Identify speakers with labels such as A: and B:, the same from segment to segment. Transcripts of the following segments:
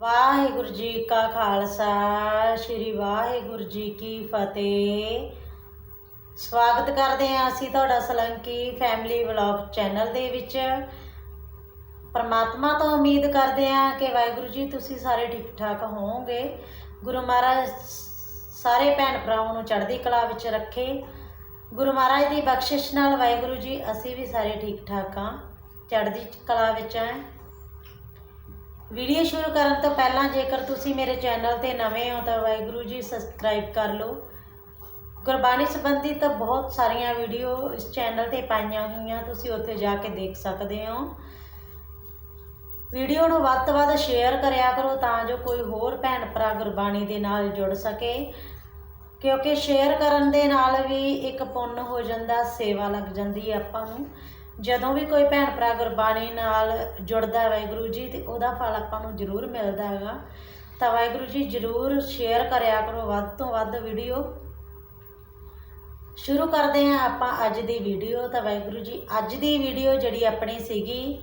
A: ਵਾਹਿਗੁਰੂ ਜੀ ਕਾ ਖਾਲਸਾ, ਸ੍ਰੀ ਵਾਹਿਗੁਰੂ ਜੀ ਕੀ ਫਤਿਹ। ਸਵਾਗਤ ਕਰਦੇ ਹਾਂ ਅਸੀਂ ਤੁਹਾਡਾ ਸਲੰਕੀ ਫੈਮਿਲੀ ਵਲੌਗ ਚੈਨਲ ਦੇ ਵਿੱਚ। ਪਰਮਾਤਮਾ ਤੋਂ ਉਮੀਦ ਕਰਦੇ ਹਾਂ ਕਿ ਵਾਹਿਗੁਰੂ ਜੀ ਤੁਸੀਂ ਸਾਰੇ ਠੀਕ ਠਾਕ ਹੋਵੋਗੇ। ਗੁਰੂ ਮਹਾਰਾਜ ਸਾਰੇ ਭੈਣ ਭਰਾਵਾਂ ਨੂੰ ਚੜ੍ਹਦੀ ਕਲਾ ਵਿੱਚ ਰੱਖੇ। ਗੁਰੂ ਮਹਾਰਾਜ ਦੀ ਬਖਸ਼ਿਸ਼ ਨਾਲ ਵਾਹਿਗੁਰੂ ਜੀ ਅਸੀਂ ਵੀ ਸਾਰੇ ਠੀਕ ਠਾਕ ਹਾਂ। ਚੜ੍ਹਦੀ ਕਲਾ ਵਿੱਚ ਹਾਂ। ਵੀਡੀਓ ਸ਼ੁਰੂ ਕਰਨ ਤੋਂ ਪਹਿਲਾਂ ਜੇਕਰ ਤੁਸੀਂ ਮੇਰੇ ਚੈਨਲ ਤੇ ਨਵੇਂ ਹੋ ਤਾਂ ਵਾਹਿਗੁਰੂ ਜੀ ਸਬਸਕ੍ਰਾਈਬ ਕਰ ਲਓ। ਗੁਰਬਾਣੀ ਸੰਬੰਧੀ ਤਾਂ ਬਹੁਤ ਸਾਰੀਆਂ ਵੀਡੀਓ ਇਸ ਚੈਨਲ ਤੇ ਪਾਈਆਂ ਹੋਈਆਂ, ਤੁਸੀਂ ਉੱਥੇ ਜਾ ਕੇ ਦੇਖ ਸਕਦੇ ਹੋ। ਵੀਡੀਓ ਨੂੰ ਵੱਧ ਤੋਂ ਵੱਧ ਸ਼ੇਅਰ ਕਰਿਆ ਕਰੋ ਤਾਂ ਜੋ ਕੋਈ ਹੋਰ ਭੈਣ ਭਰਾ ਗੁਰਬਾਣੀ ਦੇ ਨਾਲ ਜੁੜ ਸਕੇ। ਕਿਉਂਕਿ ਸ਼ੇਅਰ ਕਰਨ ਦੇ ਨਾਲ ਵੀ ਇੱਕ ਪੁੰਨ ਹੋ ਜਾਂਦਾ, ਸੇਵਾ ਲੱਗ ਜਾਂਦੀ ਹੈ ਆਪਾਂ ਨੂੰ। ਜਦੋਂ ਵੀ ਕੋਈ ਭੈਣ ਭਰਾ ਗੁਰਬਾਣੀ ਨਾਲ ਜੁੜਦਾ ਵਾਹਿਗੁਰੂ ਜੀ, ਤੇ ਉਹਦਾ ਫਲ ਆਪਾਂ ਨੂੰ ਜ਼ਰੂਰ ਮਿਲਦਾ ਹੈਗਾ। ਤਾਂ ਵਾਹਿਗੁਰੂ ਜੀ, ਜ਼ਰੂਰ ਸ਼ੇਅਰ ਕਰਿਆ ਕਰੋ ਵੱਧ ਤੋਂ ਵੱਧ ਵੀਡੀਓ ਸ਼ੁਰੂ ਕਰਦੇ ਹਾਂ ਆਪਾਂ ਅੱਜ ਦੀ ਵੀਡੀਓ ਤਾਂ ਵਾਹਿਗੁਰੂ ਜੀ, ਅੱਜ ਦੀ ਵੀਡੀਓ ਜਿਹੜੀ ਆਪਣੀ ਸੀਗੀ,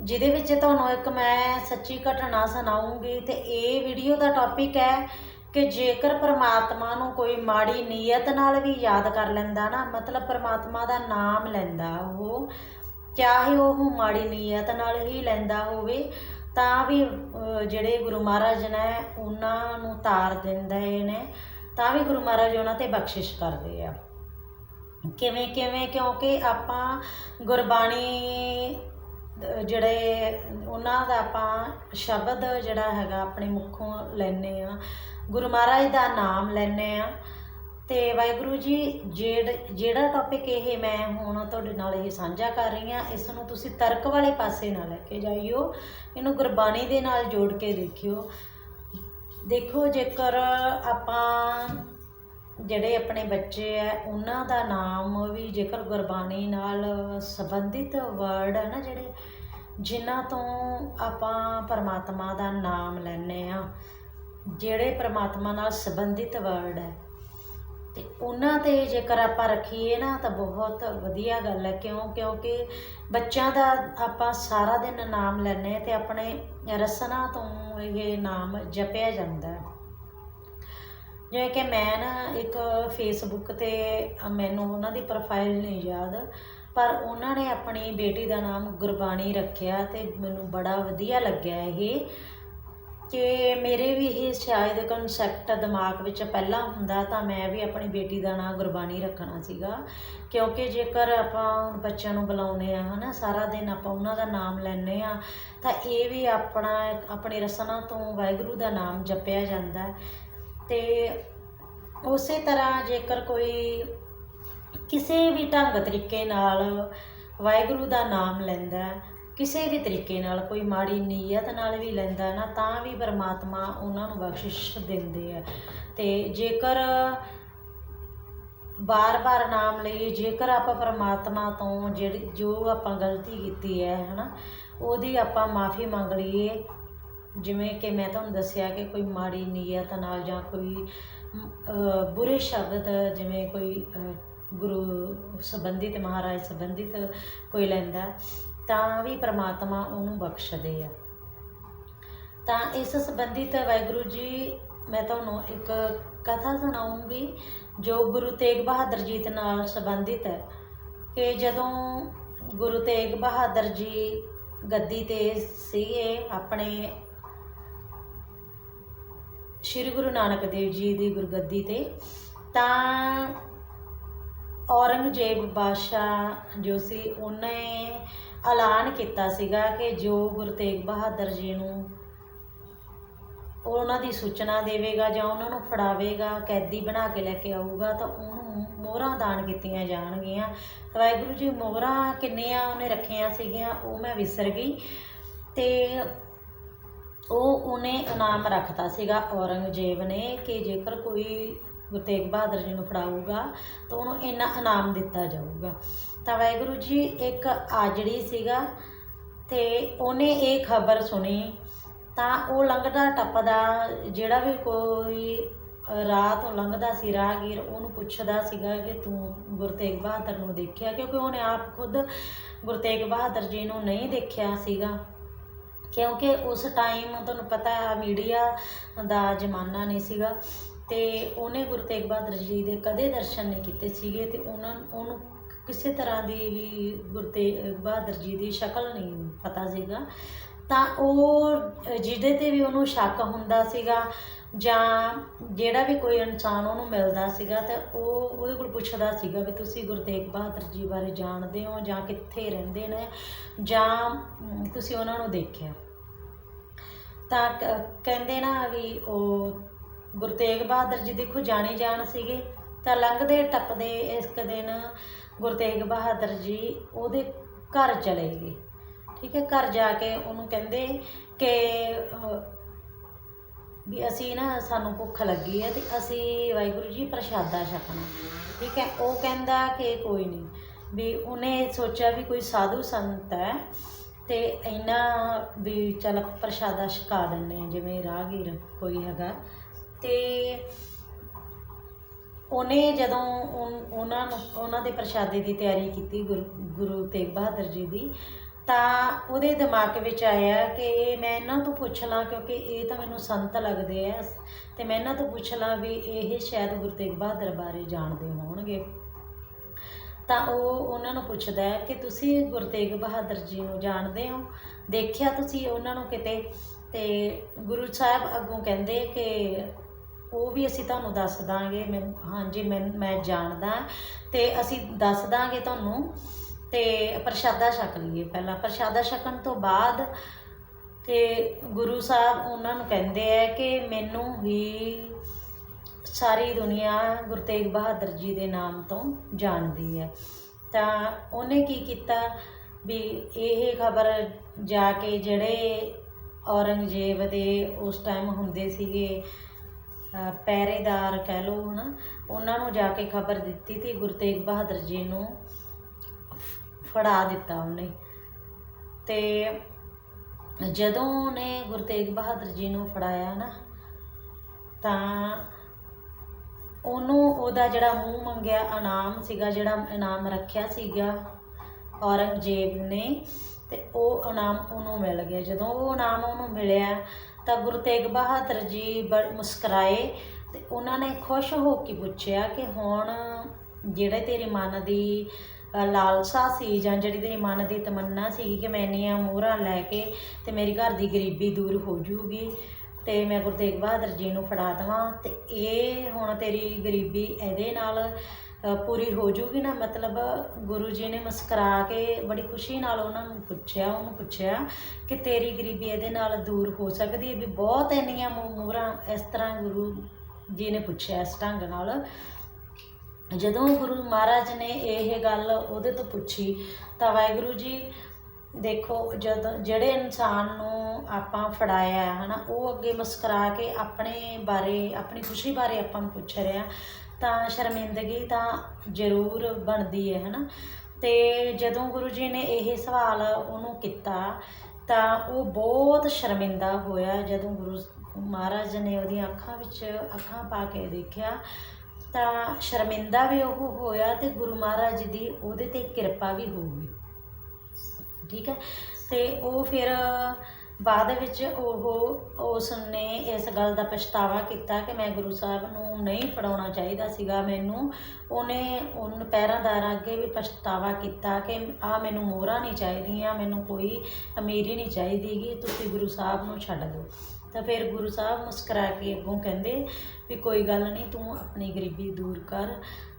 A: ਜਿਹਦੇ ਵਿੱਚ ਤੁਹਾਨੂੰ ਇੱਕ ਮੈਂ ਸੱਚੀ ਘਟਨਾ ਸੁਣਾਉਂਗੀ, ਤੇ ਇਹ ਵੀਡੀਓ ਦਾ ਟੌਪਿਕ ਹੈ ਕਿ ਜੇਕਰ ਪ੍ਰਮਾਤਮਾ ਨੂੰ ਕੋਈ ਮਾੜੀ ਨੀਅਤ ਨਾਲ ਵੀ ਯਾਦ ਕਰ ਲੈਂਦਾ ਨਾ, ਮਤਲਬ ਪ੍ਰਮਾਤਮਾ ਦਾ ਨਾਮ ਲੈਂਦਾ ਉਹ, ਚਾਹੇ ਉਹ ਮਾੜੀ ਨੀਅਤ ਨਾਲ ਹੀ ਲੈਂਦਾ ਹੋਵੇ, ਤਾਂ ਵੀ ਜਿਹੜੇ ਗੁਰੂ ਮਹਾਰਾਜ ਨੇ ਉਹਨਾਂ ਨੂੰ ਤਾਰ ਦਿੰਦੇ ਨੇ, ਤਾਂ ਵੀ ਗੁਰੂ ਮਹਾਰਾਜ ਉਹਨਾਂ ਤੇ ਬਖਸ਼ਿਸ਼ ਕਰਦੇ ਆ। ਕਿਵੇਂ ਕਿਵੇਂ? ਕਿਉਂਕਿ ਆਪਾਂ ਗੁਰਬਾਣੀ ਜਿਹੜੇ ਉਹਨਾਂ ਦਾ ਆਪਾਂ ਸ਼ਬਦ ਜਿਹੜਾ ਹੈਗਾ ਆਪਣੇ ਮੁੱਖੋਂ ਲੈਨੇ ਆ ਗੁਰੂ ਮਹਾਰਾਜ ਦਾ ਨਾਮ ਲੈਨੇ ਆ। ਤੇ ਵਾਹਿਗੁਰੂ ਜੀ ਜਿਹੜਾ ਜਿਹੜਾ ਟੌਪਿਕ ਇਹ ਮੈਂ ਹੁਣ ਤੁਹਾਡੇ ਨਾਲ ਇਹ ਸਾਂਝਾ ਕਰ ਰਹੀ ਆ ਇਸ ਨੂੰ ਤੁਸੀਂ ਤਰਕ ਵਾਲੇ ਪਾਸੇ ਨਾ ਲੈ ਕੇ ਜਾਈਓ। ਇਹਨੂੰ ਗੁਰਬਾਣੀ ਦੇ ਨਾਲ ਜੋੜ ਕੇ ਦੇਖਿਓ। ਦੇਖੋ, ਜੇਕਰ ਆਪਾਂ ਜਿਹੜੇ ਆਪਣੇ ਬੱਚੇ ਆ, ਉਹਨਾਂ ਦਾ ਨਾਮ ਵੀ ਜੇਕਰ ਗੁਰਬਾਣੀ ਨਾਲ ਸੰਬੰਧਿਤ ਵਰਡ ਹੈ ਨਾ ਜਿਹੜੇ, ਜਿਨ੍ਹਾਂ ਤੋਂ ਆਪਾਂ ਪਰਮਾਤਮਾ ਦਾ ਨਾਮ ਲੈਨੇ ਆ ਜਿਹੜੇ ਪਰਮਾਤਮਾ ਨਾਲ ਸੰਬੰਧਿਤ ਵਰਡ ਹੈ। ਤੇ ਉਹਨਾਂ ਤੇ ਜੇਕਰ ਆਪਾਂ ਰੱਖੀਏ ਨਾ, ਤਾਂ ਬਹੁਤ ਵਧੀਆ ਗੱਲ ਹੈ। ਕਿਉਂ? ਕਿਉਂਕਿ ਬੱਚਿਆਂ ਦਾ ਆਪਾਂ ਸਾਰਾ ਦਿਨ ਨਾਮ ਲੈਨੇ ਤੇ ਆਪਣੇ ਰਸਨਾ ਤੋਂ ਇਹ ਨਾਮ ਜਪਿਆ ਜਾਂਦਾ ਹੈ। ਜਿਵੇਂ ਕਿ ਮੈਂ ਨਾ ਇੱਕ ਫੇਸਬੁੱਕ ਤੇ ਮੈਨੂੰ ਉਹਨਾਂ ਦੀ ਪ੍ਰੋਫਾਈਲ ਨਹੀਂ ਯਾਦ, ਪਰ ਉਹਨਾਂ ਨੇ ਆਪਣੀ ਬੇਟੀ ਦਾ ਨਾਮ ਗੁਰਬਾਣੀ ਰੱਖਿਆ ਤੇ ਮੈਨੂੰ ਬੜਾ ਵਧੀਆ ਲੱਗਿਆ ਇਹ। ਕਿ ਮੇਰੇ ਵੀ ਇਹ ਸ਼ਾਇਦ ਕਨਸੈਪਟ ਦਿਮਾਗ ਵਿੱਚ ਪਹਿਲਾਂ ਹੁੰਦਾ ਤਾਂ ਮੈਂ ਵੀ ਆਪਣੀ ਬੇਟੀ ਦਾ ਨਾਂ ਗੁਰਬਾਣੀ ਰੱਖਣਾ ਸੀਗਾ। ਕਿਉਂਕਿ ਜੇਕਰ ਆਪਾਂ ਬੱਚਿਆਂ ਨੂੰ ਬੁਲਾਉਂਦੇ ਆ ਹਨਾ, ਸਾਰਾ ਦਿਨ ਆਪਾਂ ਉਹਨਾਂ ਦਾ ਨਾਮ ਲੈਂਦੇ ਆ ਤਾਂ ਇਹ ਵੀ ਆਪਣਾ, ਆਪਣੀ ਰਸਨਾ ਤੋਂ ਵਾਹਿਗੁਰੂ ਦਾ ਨਾਮ ਜਪਿਆ ਜਾਂਦਾ। ਹੈ ਤੇ ਉਸੇ ਤਰ੍ਹਾਂ ਜੇਕਰ ਕੋਈ ਕਿਸੇ ਵੀ ਢੰਗ ਤਰੀਕੇ ਨਾਲ ਵਾਹਿਗੁਰੂ ਦਾ ਨਾਮ ਲੈਂਦਾ ਕਿਸੇ ਵੀ ਤਰੀਕੇ ਨਾਲ ਕੋਈ ਮਾੜੀ ਨੀਅਤ ਨਾਲ ਵੀ ਲੈਂਦਾ ਨਾ, ਤਾਂ ਵੀ ਪਰਮਾਤਮਾ ਉਹਨਾਂ ਨੂੰ ਬਖਸ਼ਿਸ਼ ਦਿੰਦੇ ਆ। ਤੇ ਜੇਕਰ ਬਾਰ-ਬਾਰ ਨਾਮ ਲਈਏ ਜੇਕਰ ਆਪਾਂ ਪਰਮਾਤਮਾ ਤੋਂ ਜਿਹੜੀ, ਜੋ ਆਪਾਂ ਗਲਤੀ ਕੀਤੀ ਹੈ, ਹਨਾ, ਉਹਦੀ ਆਪਾਂ ਮਾਫੀ ਮੰਗ ਲਈਏ। ਜਿਵੇਂ ਕਿ ਮੈਂ ਤੁਹਾਨੂੰ ਦੱਸਿਆ ਕਿ ਕੋਈ ਮਾੜੀ ਨੀਅਤ ਨਾਲ ਜਾਂ ਕੋਈ ਬੁਰੇ ਸ਼ਬਦ, ਜਿਵੇਂ ਕੋਈ ਗੁਰੂ ਸੰਬੰਧਿਤ, ਮਹਾਰਾਜ ਸੰਬੰਧਿਤ ਕੋਈ ਲੈਂਦਾ ਤਾਂ ਵੀ ਪ੍ਰਮਾਤਮਾ ਉਹਨੂੰ ਬਖਸ਼ਦੇ ਆ। ਤਾਂ ਇਸ ਸੰਬੰਧਿਤ ਵਾਹਿਗੁਰੂ ਜੀ, ਮੈਂ ਤੁਹਾਨੂੰ ਇੱਕ ਕਥਾ ਸੁਣਾਉਂਗੀ, ਜੋ ਗੁਰੂ ਤੇਗ ਬਹਾਦਰ ਜੀ ਦੇ ਨਾਲ ਸੰਬੰਧਿਤ ਹੈ ਕਿ ਜਦੋਂ ਗੁਰੂ ਤੇਗ ਬਹਾਦਰ ਜੀ ਗੱਦੀ ਤੇ ਸੀਗੇ ਆਪਣੇ ਸ੍ਰੀ ਗੁਰੂ ਨਾਨਕ ਦੇਵ ਜੀ ਦੀ ਗੁਰਗੱਦੀ ਤੇ, ਤਾਂ ਔਰੰਗਜ਼ੇਬ ਬਾਦਸ਼ਾਹ ਜੋ ਸੀ, ਉਹਨੇ ਐਲਾਨ ਕੀਤਾ ਸੀਗਾ ਕਿ ਜੋ ਗੁਰੂ ਤੇਗ ਬਹਾਦਰ ਜੀ ਨੂੰ ਉਹਨਾਂ ਦੀ ਸੂਚਨਾ ਦੇਵੇਗਾ ਜਾਂ ਉਹਨਾਂ ਨੂੰ ਫੜਾਵੇਗਾ, ਕੈਦੀ ਬਣਾ ਕੇ ਲੈ ਕੇ ਆਊਗਾ, ਤਾਂ ਉਹਨੂੰ ਮੋਹਰਾਂ ਦਾਨ ਕੀਤੀਆਂ ਜਾਣਗੀਆਂ। ਵਾਹਿਗੁਰੂ ਜੀ, ਮੋਹਰਾਂ ਕਿੰਨੀਆਂ ਉਹਨੇ ਰੱਖੀਆਂ ਸੀਗੀਆਂ, ਉਹ ਮੈਂ ਵਿਸਰ ਗਈ ਤੇ ਉਹ ਉਹਨੇ ਇਨਾਮ ਰੱਖਤਾ ਸੀਗਾ ਔਰੰਗਜ਼ੇਬ ਨੇ ਕਿ ਜੇਕਰ ਕੋਈ ਗੁਰੂ ਤੇਗ ਬਹਾਦਰ ਜੀ ਨੂੰ ਫੜਾਊਗਾ ਤਾਂ ਉਹਨੂੰ ਇੰਨਾ ਇਨਾਮ ਦਿੱਤਾ ਜਾਊਗਾ। ਤਾਂ ਵਾਹਿਗੁਰੂ ਜੀ, ਇੱਕ ਆਜੜੀ ਸੀਗਾ ਤੇ ਉਹਨੇ ਇਹ ਖਬਰ ਸੁਣੀ ਤਾਂ ਉਹ ਲੰਘਦਾ ਟੱਪਦਾ, ਜਿਹੜਾ ਵੀ ਕੋਈ ਰਾਹ ਤੋਂ ਲੰਘਦਾ ਸੀ, ਰਾਹਗੀਰ ਉਹਨੂੰ ਪੁੱਛਦਾ ਸੀਗਾ ਕਿ ਤੂੰ ਗੁਰੂ ਤੇਗ ਬਹਾਦਰ ਨੂੰ ਦੇਖਿਆ? ਕਿਉਂਕਿ ਉਹਨੇ ਆਪ ਖੁਦ ਗੁਰੂ ਤੇਗ ਬਹਾਦਰ ਜੀ ਨੂੰ ਨਹੀਂ ਦੇਖਿਆ ਸੀਗਾ। ਕਿਉਂਕਿ ਉਸ ਟਾਈਮ ਤੁਹਾਨੂੰ ਪਤਾ ਮੀਡੀਆ ਦਾ ਜ਼ਮਾਨਾ ਨਹੀਂ ਸੀਗਾ। ਤੇ ਉਹਨੇ ਗੁਰੂ ਤੇਗ ਬਹਾਦਰ ਜੀ ਦੇ ਕਦੇ ਦਰਸ਼ਨ ਨਹੀਂ ਕੀਤੇ ਸੀਗੇ ਤੇ ਉਹਨਾਂ ਉਹਨੂੰ ਕਿਸੇ ਤਰ੍ਹਾਂ ਦੀ ਵੀ ਗੁਰੂ ਤੇਗ ਬਹਾਦਰ ਜੀ ਦੀ ਸ਼ਕਲ ਨਹੀਂ ਪਤਾ ਸੀਗਾ। ਤਾਂ ਉਹ, ਜਿਹਦੇ ਤੇ ਵੀ ਉਹਨੂੰ ਸ਼ੱਕ ਹੁੰਦਾ ਸੀਗਾ ਜਾਂ ਜਿਹੜਾ ਵੀ ਕੋਈ ਇਨਸਾਨ ਉਹਨੂੰ ਮਿਲਦਾ ਸੀਗਾ ਤਾਂ ਉਹ, ਉਹਦੇ ਕੋਲ ਪੁੱਛਦਾ ਸੀਗਾ ਵੀ ਤੁਸੀਂ ਗੁਰੂ ਤੇਗ ਬਹਾਦਰ ਜੀ ਬਾਰੇ ਜਾਣਦੇ ਹੋ ਜਾਂ ਕਿੱਥੇ ਰਹਿੰਦੇ ਨੇ ਜਾਂ ਤੁਸੀਂ ਉਹਨਾਂ ਨੂੰ ਦੇਖਿਆ। ਤਾਂ ਕ- ਕਹਿੰਦੇ ਨਾ ਵੀ ਉਹ ਗੁਰੂ ਤੇਗ ਬਹਾਦਰ ਜੀ ਦੇਖੋ ਜਾਣੇ ਜਾਣ ਸੀਗੇ, ਤਾਂ ਲੰਘਦੇ ਟੱਪਦੇ ਇੱਕ ਦਿਨ ਗੁਰੂ ਤੇਗ ਬਹਾਦਰ ਜੀ ਉਹਦੇ ਘਰ ਚਲੇ ਗਏ। ਠੀਕ ਹੈ, ਘਰ ਜਾ ਕੇ ਉਹਨੂੰ ਕਹਿੰਦੇ ਕਿ ਵੀ ਅਸੀਂ ਨਾ ਸਾਨੂੰ ਭੁੱਖ ਲੱਗੀ ਹੈ ਤੇ ਅਸੀਂ ਵਾਹਿਗੁਰੂ ਜੀ ਪ੍ਰਸ਼ਾਦਾ ਛਕਣਾ। ਠੀਕ ਹੈ, ਉਹ ਕਹਿੰਦਾ ਕਿ ਕੋਈ ਨਹੀਂ, ਵੀ ਉਹਨੇ ਸੋਚਿਆ ਵੀ ਕੋਈ ਸਾਧੂ ਸੰਤ ਹੈ ਤੇ ਇਹਨਾਂ ਵੀ ਚਲ ਪ੍ਰਸ਼ਾਦਾ ਛਕਾ ਦਿੰਨੇ ਜਿਵੇਂ ਰਾਹਗੀਰ ਕੋਈ ਹੈਗਾ। ਤੇ ਉਹਨੇ ਜਦੋਂ ਉਹਨਾਂ ਨੂੰ, ਉਹਨਾਂ ਦੇ ਪ੍ਰਸ਼ਾਦੇ ਦੀ ਤਿਆਰੀ ਕੀਤੀ ਗੁਰੂ ਗੁਰੂ ਤੇਗ ਬਹਾਦਰ ਜੀ ਦੀ, ਤਾਂ ਉਹਦੇ ਦਿਮਾਗ ਵਿੱਚ ਆਇਆ ਕਿ ਮੈਂ ਇਹਨਾਂ ਤੋਂ ਪੁੱਛ ਲਾਂ ਕਿਉਂਕਿ ਇਹ ਤਾਂ ਮੈਨੂੰ ਸੰਤ ਲੱਗਦੇ ਆ ਤੇ ਮੈਂ ਇਹਨਾਂ ਤੋਂ ਪੁੱਛ ਲਾਂ ਵੀ ਇਹ ਸ਼ਾਇਦ ਗੁਰੂ ਤੇਗ ਬਹਾਦਰ ਬਾਰੇ ਜਾਣਦੇ ਹੋਣਗੇ। ਤਾਂ ਉਹ ਉਹਨਾਂ ਨੂੰ ਪੁੱਛਦਾ ਹੈ ਕਿ ਤੁਸੀਂ ਗੁਰੂ ਤੇਗ ਬਹਾਦਰ ਜੀ ਨੂੰ ਜਾਣਦੇ ਹੋ? ਦੇਖਿਆ ਤੁਸੀਂ ਉਹਨਾਂ ਨੂੰ ਕਿਤੇ? ਤੇ ਗੁਰੂ ਸਾਹਿਬ ਅੱਗੋਂ ਕਹਿੰਦੇ ਕਿ ਉਹ ਵੀ ਅਸੀਂ ਤੁਹਾਨੂੰ ਦੱਸ ਦਾਂਗੇ, ਮੈਂ ਹਾਂਜੀ, ਮੈਂ ਮੈਂ ਜਾਣਦਾ। ਤੇ ਅਸੀਂ ਦੱਸ ਦਾਂਗੇ ਤੁਹਾਨੂੰ ਤੇ ਪ੍ਰਸ਼ਾਦਾ ਛਕ ਲਈਏ ਪਹਿਲਾਂ। ਪ੍ਰਸ਼ਾਦਾ ਛਕਣ ਤੋਂ ਬਾਅਦ ਤੇ ਗੁਰੂ ਸਾਹਿਬ ਉਹਨਾਂ ਨੂੰ ਕਹਿੰਦੇ ਆ ਕਿ ਮੈਨੂੰ ਹੀ ਸਾਰੀ ਦੁਨੀਆ ਗੁਰੂ ਤੇਗ ਬਹਾਦਰ ਜੀ ਦੇ ਨਾਮ ਤੋਂ ਜਾਣਦੀ ਹੈ। ਤਾਂ ਉਹਨੇ ਕੀ ਕੀਤਾ ਵੀ ਇਹ ਖਬਰ ਜਾ ਕੇ ਜਿਹੜੇ ਔਰੰਗਜ਼ੇਬ ਦੇ ਉਸ ਟਾਈਮ ਹੁੰਦੇ ਸੀਗੇ ਪਹਿਰੇਦਾਰ ਕਹਿ ਲਓ ਹਨਾ, ਉਹਨਾਂ ਨੂੰ ਜਾ ਕੇ ਖਬਰ ਦਿੱਤੀ ਤੇ ਗੁਰੂ ਤੇਗ ਬਹਾਦਰ ਜੀ ਨੂੰ ਫੜਾ ਦਿੱਤਾ ਉਹਨੇ। ਤੇ ਜਦੋਂ ਉਹਨੇ ਗੁਰੂ ਤੇਗ ਬਹਾਦਰ ਜੀ ਨੂੰ ਫੜਾਇਆ ਨਾ, ਤਾਂ ਉਹਨੂੰ ਉਹਦਾ ਜਿਹੜਾ ਮੂੰਹ ਮੰਗਿਆ, ਇਨਾਮ ਸੀਗਾ, ਜਿਹੜਾ ਇਨਾਮ ਰੱਖਿਆ ਸੀਗਾ ਔਰੰਗਜ਼ੇਬ ਨੇ, ਤੇ ਉਹ ਇਨਾਮ ਉਹਨੂੰ ਮਿਲ ਗਿਆ। ਜਦੋਂ ਉਹ ਇਨਾਮ ਉਹਨੂੰ ਮਿਲਿਆ ਤਾਂ ਗੁਰੂ ਤੇਗ ਬਹਾਦਰ ਜੀ ਬੜ ਮੁਸਕਰਾਏ ਤੇ ਉਹਨਾਂ ਨੇ ਖੁਸ਼ ਹੋ ਕੇ ਪੁੱਛਿਆ ਕਿ ਹੁਣ ਜਿਹੜੇ ਤੇਰੇ ਮਨ ਦੀ ਲਾਲਸਾ ਸੀ ਜਾਂ ਜਿਹੜੀ ਤੇਰੀ ਮਨ ਦੀ ਤਮੰਨਾ ਸੀ ਕਿ ਮੈਂ ਇੰਨੀਆਂ ਮੋਹਰਾਂ ਲੈ ਕੇ ਤੇ ਮੇਰੀ ਘਰ ਦੀ ਗਰੀਬੀ ਦੂਰ ਹੋ ਜੂਗੀ ਤੇ ਮੈਂ ਗੁਰੂ ਤੇਗ ਬਹਾਦਰ ਜੀ ਨੂੰ ਫੜਾ ਦੇਵਾਂ ਤੇ ਇਹ ਹੁਣ ਤੇਰੀ ਗਰੀਬੀ ਇਹਦੇ ਨਾਲ ਪੂਰੀ ਹੋ ਜੂਗੀ ਨਾ, ਮਤਲਬ ਗੁਰੂ ਜੀ ਨੇ ਮੁਸਕਰਾ ਕੇ ਬੜੀ ਖੁਸ਼ੀ ਨਾਲ ਉਹਨਾਂ ਨੂੰ ਪੁੱਛਿਆ, ਉਹਨੂੰ ਪੁੱਛਿਆ ਕਿ ਤੇਰੀ ਗਰੀਬੀ ਇਹਦੇ ਨਾਲ ਦੂਰ ਹੋ ਸਕਦੀ ਹੈ? ਵੀ ਬਹੁਤ ਇੰਨੀਆਂ ਮੋ- ਮੋਹਰਾਂ ਇਸ ਤਰ੍ਹਾਂ ਗੁਰੂ ਜੀ ਨੇ ਪੁੱਛਿਆ ਇਸ ਢੰਗ ਨਾਲ। ਜਦੋਂ ਗੁਰੂ ਮਹਾਰਾਜ ਨੇ ਇਹ ਗੱਲ ਉਹਦੇ ਤੋਂ ਪੁੱਛੀ, ਤਾਂ ਵਾਹਿਗੁਰੂ ਜੀ, ਦੇਖੋ ਜਦੋਂ ਜਿਹੜੇ ਇਨਸਾਨ ਨੂੰ ਆਪਾਂ ਫੜਾਇਆ ਹੈ, ਹਨਾ, ਉਹ ਅੱਗੇ ਮੁਸਕਰਾ ਕੇ ਆਪਣੇ ਬਾਰੇ, ਆਪਣੀ ਖੁਸ਼ੀ ਬਾਰੇ ਆਪਾਂ ਨੂੰ ਪੁੱਛ ਰਿਹਾ। ਤਾਂ ਸ਼ਰਮਿੰਦਗੀ ਤਾਂ ਜ਼ਰੂਰ ਬਣਦੀ ਹੈ, ਹਨਾ? ਤੇ ਜਦੋਂ ਗੁਰੂ ਜੀ ਨੇ ਇਹ ਸਵਾਲ ਉਹਨੂੰ ਕੀਤਾ, ਤਾਂ ਉਹ ਬਹੁਤ ਸ਼ਰਮਿੰਦਾ ਹੋਇਆ ਜਦੋਂ ਗੁਰੂ ਮਹਾਰਾਜ ਨੇ ਉਹਦੀਆਂ ਅੱਖਾਂ ਵਿੱਚ ਅੱਖਾਂ ਪਾ ਕੇ ਦੇਖਿਆ, ਤਾਂ ਸ਼ਰਮਿੰਦਾ ਵੀ ਉਹ ਹੋਇਆ ਤੇ ਗੁਰੂ ਮਹਾਰਾਜ ਦੀ ਉਹਦੇ ਤੇ ਕਿਰਪਾ ਵੀ ਹੋ ਗਈ ਠੀਕ ਹੈ? ਤੇ ਉਹ ਫਿਰ ਬਾਅਦ ਵਿੱਚ ਉਹ ਉਸ ਨੇ ਇਸ ਗੱਲ ਦਾ ਪਛਤਾਵਾ ਕੀਤਾ ਕਿ ਮੈਂ ਗੁਰੂ ਸਾਹਿਬ ਨੂੰ ਨਹੀਂ ਫੜਾਉਣਾ ਚਾਹੀਦਾ ਸੀਗਾ। ਮੈਨੂੰ ਉਹਨੇ, ਉਹਨ ਪਹਿਰਾਦਾਰ ਅੱਗੇ ਵੀ ਪਛਤਾਵਾ ਕੀਤਾ ਕਿ ਆ ਮੈਨੂੰ ਮੋਹਰਾਂ ਨਹੀਂ ਚਾਹੀਦੀਆਂ, ਮੈਨੂੰ ਕੋਈ ਅਮੀਰੀ ਨਹੀਂ ਚਾਹੀਦੀਗੀ ਤੁਸੀਂ ਗੁਰੂ ਸਾਹਿਬ ਨੂੰ ਛੱਡ ਦਿਓ। ਤਾਂ ਫਿਰ ਗੁਰੂ ਸਾਹਿਬ ਮੁਸਕਰਾ ਕੇ ਅੱਗੋਂ ਕਹਿੰਦੇ ਵੀ ਕੋਈ ਗੱਲ ਨਹੀਂ, ਤੂੰ ਆਪਣੀ ਗਰੀਬੀ ਦੂਰ ਕਰ।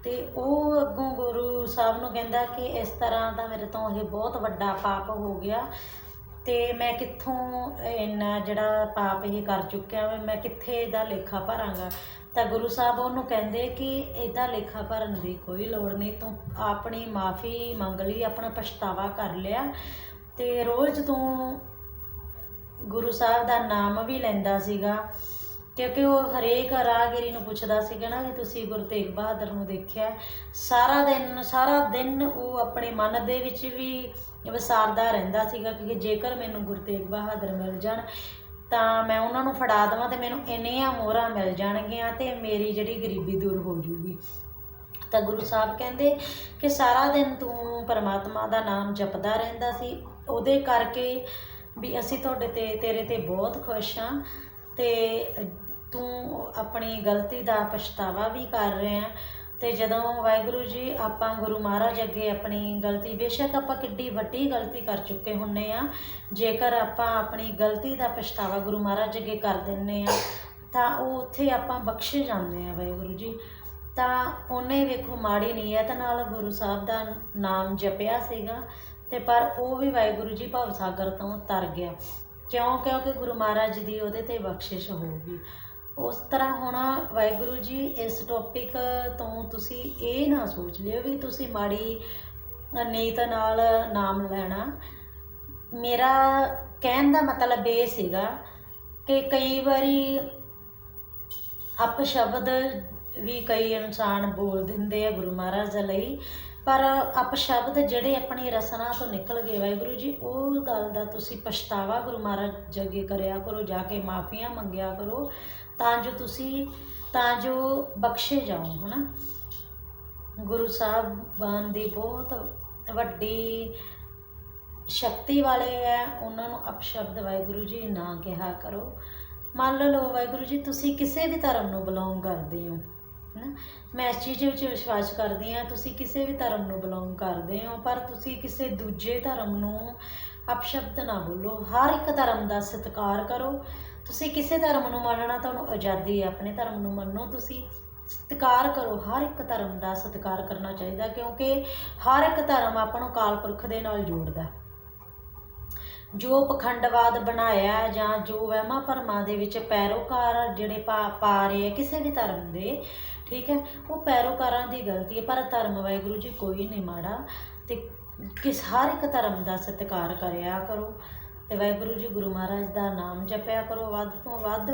A: ਤੇ ਉਹ ਅੱਗੋਂ ਗੁਰੂ ਸਾਹਿਬ ਨੂੰ ਕਹਿੰਦਾ ਕਿ ਇਸ ਤਰ੍ਹਾਂ ਦਾ ਮੇਰੇ ਤੋਂ ਇਹ ਬਹੁਤ ਵੱਡਾ ਪਾਪ ਹੋ ਗਿਆ। ਤੇ ਮੈਂ ਕਿੱਥੋਂ ਇੰਨਾ ਜਿਹੜਾ ਪਾਪ ਇਹ ਕਰ ਚੁੱਕਿਆ ਵਾ, ਮੈਂ ਕਿੱਥੇ ਇਹਦਾ ਲੇਖਾ ਭਰਾਂਗਾ? ਤਾਂ ਗੁਰੂ ਸਾਹਿਬ ਉਹਨੂੰ ਕਹਿੰਦੇ ਕਿ ਇਹਦਾ ਲੇਖਾ ਭਰਨ ਦੀ ਕੋਈ ਲੋੜ ਨਹੀਂ, ਤੂੰ ਆਪਣੀ ਮਾਫੀ ਮੰਗ ਲਈ, ਆਪਣਾ ਪਛਤਾਵਾ ਕਰ ਲਿਆ। ਤੇ ਰੋਜ਼ ਤੂੰ ਗੁਰੂ ਸਾਹਿਬ ਦਾ ਨਾਮ ਵੀ ਲੈਂਦਾ ਸੀਗਾ। ਕਿਉਂਕਿ ਉਹ ਹਰੇਕ ਰਾਹਗੀਰੀ ਨੂੰ ਪੁੱਛਦਾ ਸੀਗਾ ਨਾ ਵੀ ਤੁਸੀਂ ਗੁਰੂ ਤੇਗ ਬਹਾਦਰ ਨੂੰ ਦੇਖਿਆ ਸਾਰਾ ਦਿਨ ਸਾਰਾ ਦਿਨ ਉਹ ਆਪਣੇ ਮਨ ਦੇ ਵਿੱਚ ਵੀ ਵਿਸਾਰਦਾ ਰਹਿੰਦਾ ਸੀਗਾ ਕਿ ਜੇਕਰ ਮੈਨੂੰ ਗੁਰੂ ਤੇਗ ਬਹਾਦਰ ਮਿਲ ਜਾਣ, ਤਾਂ ਮੈਂ ਉਹਨਾਂ ਨੂੰ ਫੜਾ ਦੇਵਾਂ ਤੇ ਮੈਨੂੰ ਇੰਨੀਆਂ ਮੋਹਰਾਂ ਮਿਲ ਜਾਣਗੀਆਂ ਤੇ ਮੇਰੀ ਜਿਹੜੀ ਗਰੀਬੀ ਦੂਰ ਹੋ ਜੂਗੀ ਤਾਂ ਗੁਰੂ ਸਾਹਿਬ ਕਹਿੰਦੇ ਕਿ ਸਾਰਾ ਦਿਨ ਤੂੰ ਪਰਮਾਤਮਾ ਦਾ ਨਾਮ ਜਪਦਾ ਰਹਿੰਦਾ ਸੀ। ਉਹਦੇ ਕਰਕੇ ਵੀ ਅਸੀਂ ਤੁਹਾਡੇ ਤੇ, ਤੇਰੇ ਤੇ ਬਹੁਤ ਖੁਸ਼ ਹਾਂ ਤੇ ਤੂੰ ਆਪਣੀ ਗਲਤੀ ਦਾ ਪਛਤਾਵਾ ਵੀ ਕਰ ਰਹੇ ਆ। ਤੇ ਜਦੋਂ ਵਾਹਿਗੁਰੂ ਜੀ ਆਪਾਂ ਗੁਰੂ ਮਹਾਰਾਜ ਅੱਗੇ ਆਪਣੀ ਗਲਤੀ, ਬੇਸ਼ੱਕ ਆਪਾਂ ਕਿੱਡੀ ਵੱਡੀ ਗਲਤੀ ਕਰ ਚੁੱਕੇ ਹੁੰਨੇ ਆ, ਜੇਕਰ ਆਪਾਂ ਆਪਣੀ ਗਲਤੀ ਦਾ ਪਛਤਾਵਾ ਗੁਰੂ ਮਹਾਰਾਜ ਅੱਗੇ ਕਰ ਦਿੰਨੇ ਆ, ਤਾਂ ਉਹ ਉੱਥੇ ਆਪਾਂ ਬਖਸ਼ੇ ਜਾਂਦੇ ਆ ਵਾਹਿਗੁਰੂ ਜੀ। ਤਾਂ ਉਹਨੇ ਵੇਖੋ ਮਾੜੀ ਨੀਅਤ ਨਾਲ ਗੁਰੂ ਸਾਹਿਬ ਦਾ ਨਾਮ ਜਪਿਆ ਸੀਗਾ, ਤੇ ਪਰ ਉਹ ਵੀ ਵਾਹਿਗੁਰੂ ਜੀ ਭਵ ਸਾਗਰ ਤੋਂ ਤਰ ਗਿਆ। ਕਿਉਂ? ਕਿਉਂਕਿ ਗੁਰੂ ਮਹਾਰਾਜ ਦੀ ਉਹਦੇ ਤੇ ਬਖਸ਼ਿਸ਼ ਹੋਊਗੀ। ਉਸ ਤਰ੍ਹਾਂ ਹੁਣ ਵਾਹਿਗੁਰੂ ਜੀ, ਇਸ ਟੌਪਿਕ ਤੋਂ ਤੁਸੀਂ ਇਹ ਨਾ ਸੋਚ ਲਿਓ ਵੀ ਤੁਸੀਂ ਮਾੜੀ ਨੀਤ ਨਾਲ ਨਾਮ ਲੈਣਾ। ਮੇਰਾ ਕਹਿਣ ਦਾ ਮਤਲਬ ਇਹ ਸੀਗਾ ਕਿ ਕਈ ਵਾਰੀ ਅਪ ਸ਼ਬਦ ਵੀ ਕਈ ਇਨਸਾਨ ਬੋਲ ਦਿੰਦੇ ਆ ਗੁਰੂ ਮਹਾਰਾਜ ਲਈ, ਪਰ ਅਪ ਸ਼ਬਦ ਜਿਹੜੇ ਆਪਣੀ ਰਸਨਾ ਤੋਂ ਨਿਕਲ ਗਏ ਵਾਹਿਗੁਰੂ ਜੀ, ਉਹ ਗੱਲ ਦਾ ਤੁਸੀਂ ਪਛਤਾਵਾ ਗੁਰੂ ਮਹਾਰਾਜ ਜਗੇ ਕਰਿਆ ਕਰੋ, ਜਾ ਕੇ ਮਾਫੀਆਂ ਮੰਗਿਆ ਕਰੋ। ਤਾਂ ਜੋ ਤੁਸੀਂ, ਤਾਂ ਜੋ ਬਖਸ਼ੇ ਜਾਓ, ਹਨਾ? ਗੁਰੂ ਸਾਹਿਬਾਨ ਦੀ ਬਹੁਤ ਵੱਡੀ ਸ਼ਕਤੀ ਵਾਲੇ ਹੈ ਉਹਨਾਂ ਨੂੰ ਅਪਸ਼ਬਦ ਵਾਹਿਗੁਰੂ ਜੀ ਨਾ ਕਿਹਾ ਕਰੋ। ਮੰਨ ਲਓ ਵਾਹਿਗੁਰੂ ਜੀ, ਤੁਸੀਂ ਕਿਸੇ ਵੀ ਧਰਮ ਨੂੰ ਬਿਲੋਂਗ ਕਰਦੇ ਹੋ, ਹੈਨਾ? ਮੈਂ ਇਸ ਚੀਜ਼ ਵਿੱਚ ਵਿਸ਼ਵਾਸ ਕਰਦੀ ਹਾਂ, ਤੁਸੀਂ ਕਿਸੇ ਵੀ ਧਰਮ ਨੂੰ ਬਿਲੋਂਗ ਕਰਦੇ ਹੋ, ਪਰ ਤੁਸੀਂ ਕਿਸੇ ਦੂਜੇ ਧਰਮ ਨੂੰ ਅਪਸ਼ਬਦ ਨਾ ਬੋਲੋ। ਹਰ ਇੱਕ ਧਰਮ ਦਾ ਸਤਿਕਾਰ ਕਰੋ। ਤੁਸੀਂ ਕਿਸੇ ਧਰਮ ਨੂੰ ਮੰਨਣਾ ਤੁਹਾਨੂੰ ਆਜ਼ਾਦੀ ਹੈ। ਆਪਣੇ ਧਰਮ ਨੂੰ ਮੰਨੋ ਤੁਸੀਂ। ਸਤਿਕਾਰ ਕਰੋ। ਹਰ ਇੱਕ ਧਰਮ ਦਾ ਸਤਿਕਾਰ ਕਰਨਾ ਚਾਹੀਦਾ ਕਿਉਂਕਿ ਹਰ ਇੱਕ ਧਰਮ ਆਪਾਂ ਨੂੰ ਕਾਲ ਪੁਰਖ ਦੇ ਨਾਲ ਜੋੜਦਾ ਜੋ ਪਖੰਡਵਾਦ ਬਣਾਇਆ ਜਾਂ ਜੋ ਵਹਿਮਾਂ ਭਰਮਾਂ ਦੇ ਵਿੱਚ ਪੈਰੋਕਾਰ ਜਿਹੜੇ ਪਾ ਪਾ ਰਹੇ ਆ ਕਿਸੇ ਵੀ ਧਰਮ ਦੇ, ਠੀਕ ਹੈ, ਉਹ ਪੈਰੋਕਾਰਾਂ ਦੀ ਗਲਤੀ ਹੈ। ਪਰ ਧਰਮ ਵਾਹਿਗੁਰੂ ਜੀ ਕੋਈ ਨਹੀਂ ਮਾੜਾ ਤੇ ਕਿਸ ਹਰ ਇੱਕ ਧਰਮ ਦਾ ਸਤਿਕਾਰ ਕਰਿਆ ਕਰੋ ਤੇ ਵਾਹਿਗੁਰੂ ਜੀ ਗੁਰੂ ਮਹਾਰਾਜ ਦਾ ਨਾਮ ਜਪਿਆ ਕਰੋ। ਵੱਧ ਤੋਂ ਵੱਧ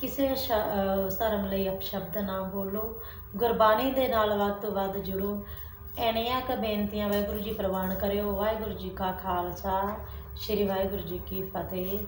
A: ਕਿਸੇ ਸ਼- ਧਰਮ ਲਈ ਅਪਸ਼ਬਦ ਨਾ ਬੋਲੋ। ਗੁਰਬਾਣੀ ਦੇ ਨਾਲ ਵੱਧ ਤੋਂ ਵੱਧ ਜੁੜੋ। ਐਨੀਆਂ ਕ ਬੇਨਤੀਆਂ ਵਾਹਿਗੁਰੂ ਜੀ ਪ੍ਰਵਾਨ ਕਰਿਓ। ਵਾਹਿਗੁਰੂ ਜੀ ਕਾ ਖਾਲਸਾ। ਸ੍ਰੀ ਵਾਹਿਗੁਰੂ ਜੀ ਕੀ ਫਤਿਹ।